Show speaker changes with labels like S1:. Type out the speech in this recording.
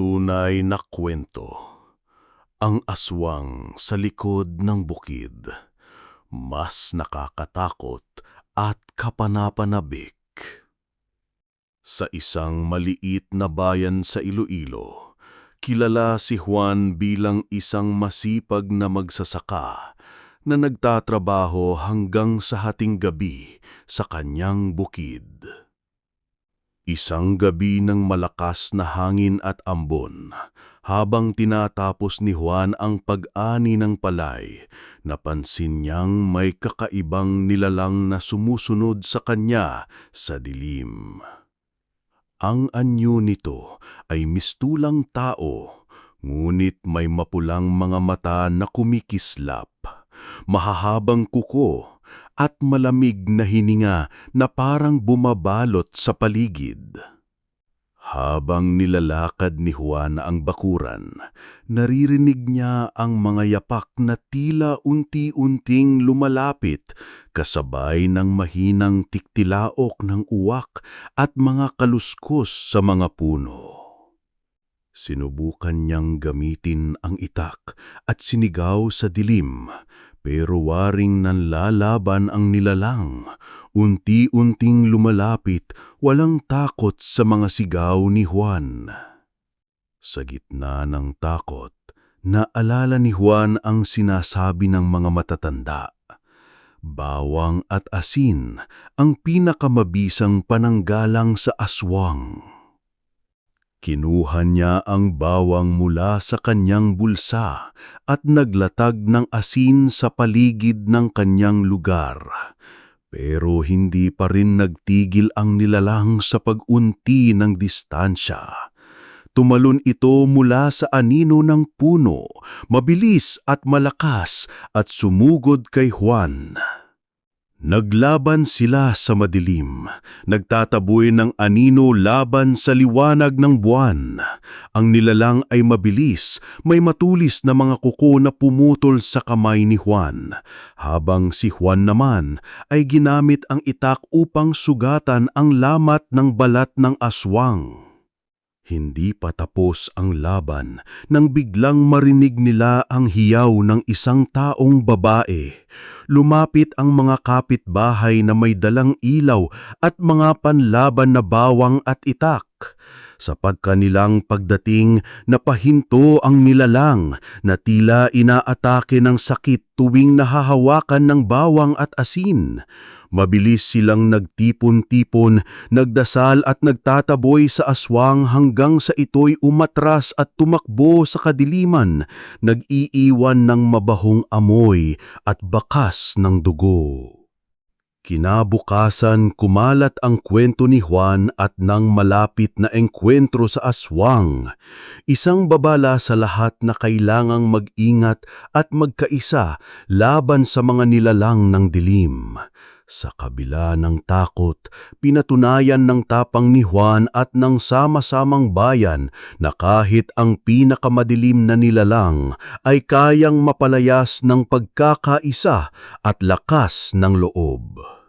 S1: Tunay na kwento. Ang aswang sa likod ng bukid. Mas nakakatakot at kapanapanabik. Sa isang maliit na bayan sa Iloilo, kilala si Juan bilang isang masipag na magsasaka na nagtatrabaho hanggang sa hating gabi sa kanyang bukid. Isang gabi ng malakas na hangin at ambon, habang tinatapos ni Juan ang pag-ani ng palay, napansin niyang may kakaibang nilalang na sumusunod sa kanya sa dilim. Ang anyo nito ay mistulang tao, ngunit may mapulang mga mata na kumikislap, mahahabang kuko at malamig na hininga na parang bumabalot sa paligid. Habang nilalakad ni Juan ang bakuran, naririnig niya ang mga yapak na tila unti-unting lumalapit kasabay ng mahinang tiktilaok ng uwak at mga kaluskos sa mga puno. Sinubukan niyang gamitin ang itak at sinigaw sa dilim, pero waring nanlalaban ang nilalang. Unti-unting lumalapit, walang takot sa mga sigaw ni Juan. Sa gitna ng takot, naalala ni Juan ang sinasabi ng mga matatanda. Bawang at asin ang pinakamabisang pananggalang sa aswang. Kinuha niya ang bawang mula sa kanyang bulsa at naglatag ng asin sa paligid ng kanyang lugar. Pero hindi pa rin nagtigil ang nilalang sa pag-unti ng distansya. Tumalon ito mula sa anino ng puno, mabilis at malakas at sumugod kay Juan. Naglaban sila sa madilim, nagtataboy ng anino laban sa liwanag ng buwan. Ang nilalang ay mabilis, may matulis na mga kuko na pumutol sa kamay ni Juan, habang si Juan naman ay ginamit ang itak upang sugatan ang lamat ng balat ng aswang. Hindi pa tapos ang laban nang biglang marinig nila ang hiyaw ng isang taong babae. Lumapit ang mga kapitbahay na may dalang ilaw at mga panlaban na bawang at itak. Sa pagkanilang pagdating, napahinto ang nilalang na tila inaatake ng sakit tuwing nahahawakan ng bawang at asin. Mabilis silang nagtipon-tipon, nagdasal at nagtataboy sa aswang hanggang sa ito'y umatras at tumakbo sa kadiliman, nag-iiwan ng mabahong amoy at bakas ng dugo. Kinabukasan kumalat ang kwento ni Juan at nang malapit na engkwentro sa aswang, isang babala sa lahat na kailangang mag-ingat at magkaisa laban sa mga nilalang ng dilim. Sa kabila ng takot, pinatunayan ng tapang ni Juan at ng sama-samang bayan na kahit ang pinakamadilim na nilalang ay kayang mapalayas ng pagkakaisa at lakas ng loob.